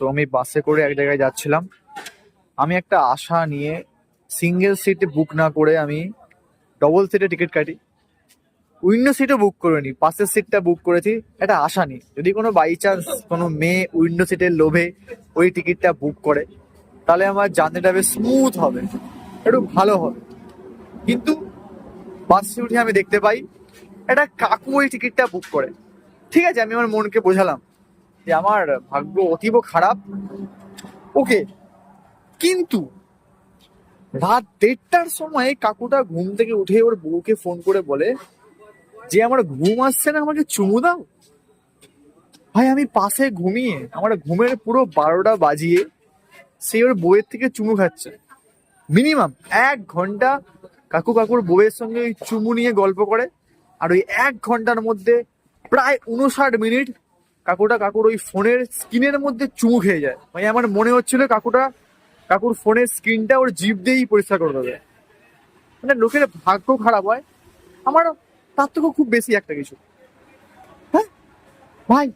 তো আমি বাসে করে এক জায়গায় যাচ্ছিলাম। আমি একটা আশা নিয়ে সিঙ্গেল সিটে বুক না করে আমি ডবল সিটে টিকিট কাটি। উইন্ডো সিটও বুক করে করিনি, পাশের সিটটা বুক করেছি। একটা আশা নিয়ে, যদি কোনো বাই চান্স কোনো মেয়ে উইন্ডো সিটের লোভে ওই টিকিটটা বুক করে, তাহলে আমার জার্নিটা বেশ স্মুথ হবে, একটু ভালো হবে। কিন্তু বাসে উঠে আমি দেখতে পাই, একটা কাকু ওই টিকিটটা বুক করে। ঠিক আছে, আমি আমার মনকে বোঝালাম। যে আমার ভাগ্য অতীব খারাপ। ওকে, কিন্তু রাত দেড়টার সময় কাকুটা ঘুম থেকে উঠে ওর বউকে ফোন করে বলে, যে আমার ঘুম আসছে না আমাকে চুমু দাও? ভাই, আমি পাশে ঘুমিয়ে, আমার ঘুমের পুরো বারোটা বাজিয়ে সে ওর বউয়ের থেকে চুমু খাচ্ছে। মিনিমাম এক ঘণ্টা কাকু কাকুর বউয়ের সঙ্গে ওই চুমু নিয়ে গল্প করে, আর ওই এক ঘণ্টার মধ্যে প্রায় উনষাট মিনিট কাকুটা কাকুর ওই ফোনের স্ক্রিনের মধ্যে চুমু খেয়ে যায়। মানে আমার মনে হচ্ছিল কাকুটা, কাকুর ফোনের স্ক্রিনটা ওর জিভ দিয়েই পরিষ্কার করে দেবে। মানে লোকের ভাগ্য খারাপ হয়। আমার তার থেকেও খুব বেশি একটা কিছু। হ্যাঁ? ভাই